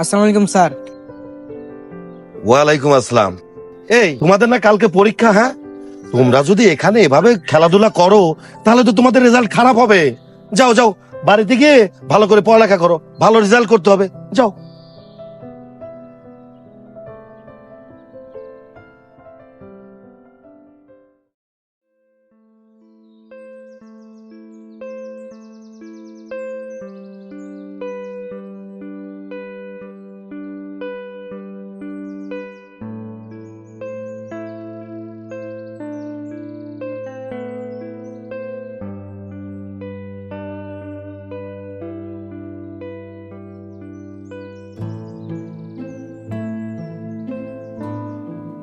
আসসালামু আলাইকুম স্যার। ওয়ালাইকুম আসসালাম। এই। তোমাদের না কালকে পরীক্ষা হ্যাঁ? তোমরা যদি এখানে এভাবে খেলাধুলা করো তাহলে তো তোমাদের রেজাল্ট খারাপ হবে। যাও যাও বাড়িতে গিয়ে ভালো করে পড়ালেখা করো। ভালো রেজাল্ট করতে হবে। যাও।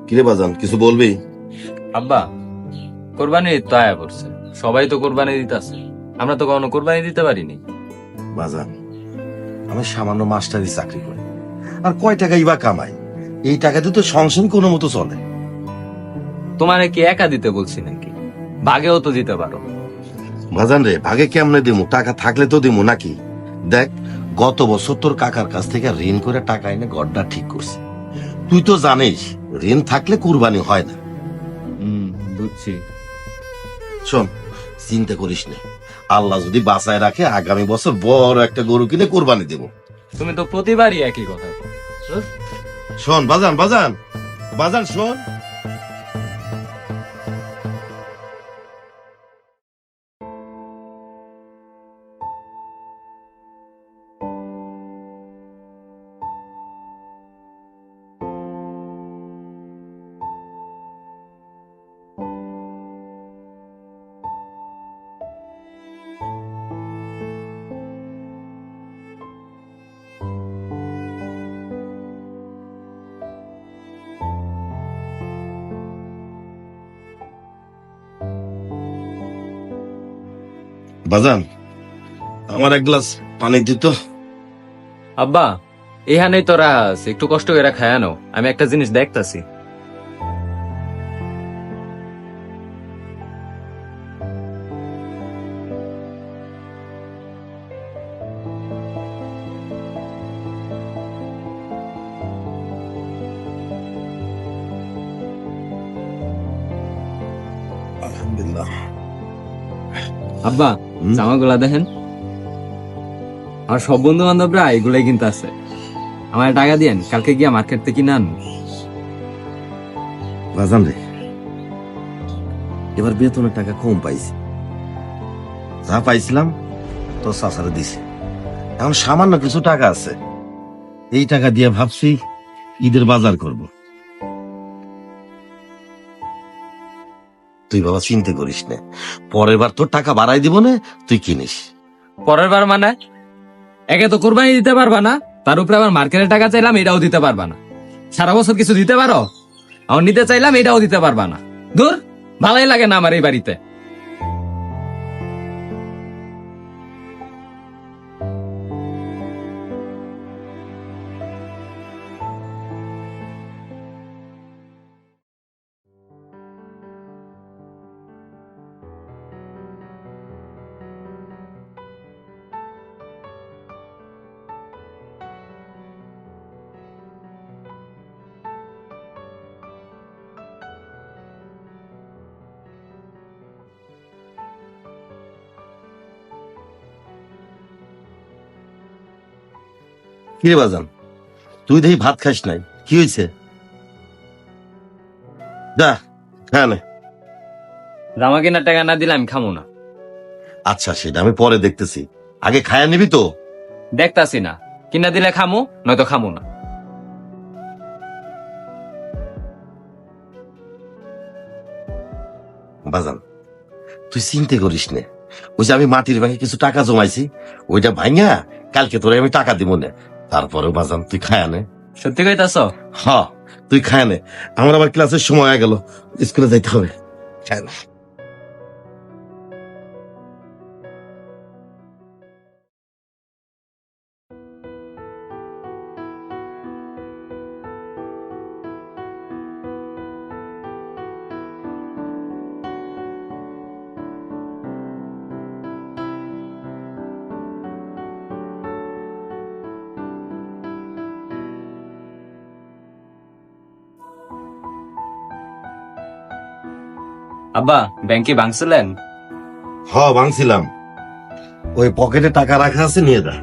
কিরে বাজান কিছু বলবি? আব্বা কোরবানি ঈদ তো আয়া পড়ছে। সবাই তো কোরবানি দিতেছে। আমরা তো কখনো কোরবানি দিতে পারিনি। বাজান আমি সামান্য মাস্টারি চাকরি করি। আর কয় টাকাই বা কামাই? এই টাকাতে তো সংসার কোনো মতো চলে। তোমারে কি একা দিতে বলছি নাকি? ভাগেও তো দিতে পারো। বাজান রে ভাগে কেমনে দিমু? টাকা থাকলে তো দিমু নাকি? দেখ গত বছর তোর কাকার কাছ থেকে ঋণ করে টাকা এনে গড্ডা ঠিক করছি। তুই তো জানিস ঋণ থাকলে কুরবানি হয় না। হুম বুঝছি। শোন চিন্তা করিস না। আল্লাহ যদি বাঁচায় রাখে আগামী বছর বড় একটা গরু কিনে কোরবানি দেব। তুমি তো প্রতিবারই একই কথা। শোন বাজান বাজান। বাজান শোন। বাজান আমার এক গ্লাস পানি দিত আব্বা এখানেই তো রাহা আছে একটু কষ্ট করে খায় নাও আমি একটা জিনিস দেখতাছি আলহামদুলিল্লাহ আব্বা? জামাগুলা দেখেন। আমার সব বন্ধু বান্ধবরা এগুলাই কিন্তু আছে। আমার টাকা দিয়েন কালকে গিয়া মার্কেট থেকে কিনে আনব। রে এবার বেতনের টাকা কম পাইছি। যা পাইছিলাম তো সাসারে দিছে। এখন সামান্য কিছু টাকা আছে। এই টাকা দিয়ে ভাবছি ঈদের বাজার করব। তুই বাবা চিন্তা করিস না। পরের বার তোর টাকা বাড়াই দিব না, তুই কিনিস। পরের বার মানে? একে তো কোরবানি দিতে পারবা না, তার উপরে আবার মার্কেটের টাকা চাইলাম, এটাও দিতে পারবা না। সারা বছর কিছু দিতে পারো? আমার নিতে চাইলাম, এটাও দিতে পারবা না। দূর, ভালোই লাগে না আমার এই বাড়িতে। কি বাজান তুই দেখি ভাত খাস নাই কি হয়েছে? যা হ্যাঁ নে। জামা কেনার টাকা না দিলে আমি খামো না। আচ্ছা সেটা আমি পরে দেখতেছি। আগে খায়া নিবি তো? দেখতাছি না। কিনা দিলে খামো নয়তো খামো না। বাজান তুই চিন্তা করিস নে। ওই যে আমি মাটির ব্যাংকে কিছু টাকা জমাইছি ওইটা ভাঙা কালকে তোরে আমি টাকা দিব না। তারপরে বাজান তুই খায়া নে। সত্যি কইতাছ? হ তুই খায়া নে। আমার আবার ক্লাসের সময় হয়ে গেল। স্কুলে যাইতে হবে। খায় না। আব্বা ব্যাংকে ভাঙছিলেন? হ ভাঙছিলাম। ওই পকেটে টাকা রাখা আছে নিয়ে যা।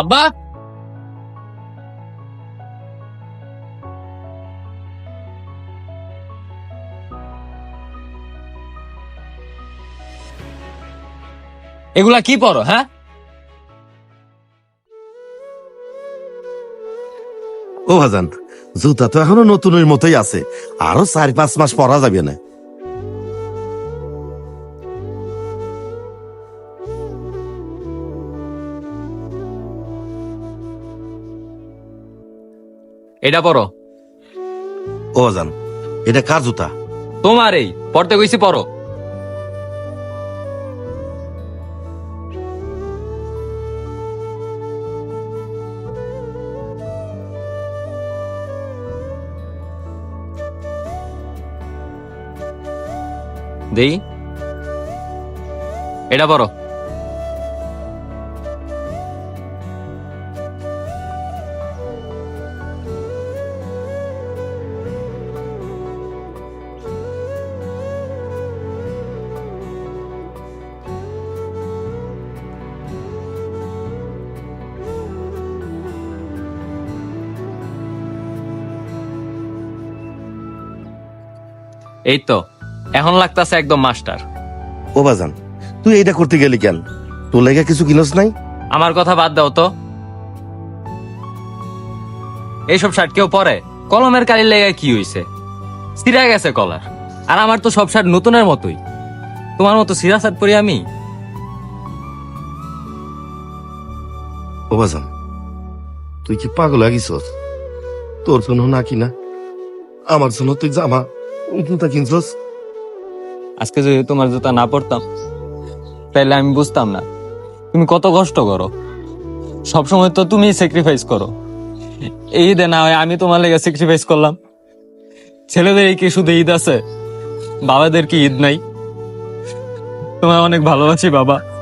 আব্বা? এগুলা কি পরো হ্যাঁ? ও ভাজান, জুতা তো এখনও নতুনের মতোই আছে। আরও চার পাঁচ মাস পরা যাবে না। এটা পরো। ও ভাজান এটা কার জুতা? তোমার এই পড়তে কইছি পরো। দেই। এটা পরো। এই তো এখন লাগতাছে একদম মাস্টার। ও ভাজান তুই এইটা করতে গেলি কেন? তোর লেগে কিছু কিনস নাই? আমার কথা বাদ দাও তো। এইসব শার্ট কেউ পরে? কলমের কালির লেগে কি হইছে? সিরা গেছে কলার। আর আমার তো সব শার্ট নতুনের মতোই। তোমার মতো সিরা শার্ট পরি আমি? ও বাজান তুই কি পাগল লাগিস তোর জন্য না কিনা? আমার জন্য তুই জামা জুতা কিনছস আজকে যদি তোমার জুতা না পড়তাম তাহলে আমি বুঝতাম না। তুমি কত কষ্ট করো। সবসময় তো তুমি স্যাক্রিফাইস করো। এই ঈদে না হয় আমি তোমার লেগে স্যাক্রিফাইস করলাম। ছেলেদের এই কি শুধু ঈদ আছে? বাবাদের কি ঈদ নাই? তোমায় অনেক ভালোবাসি, বাবা।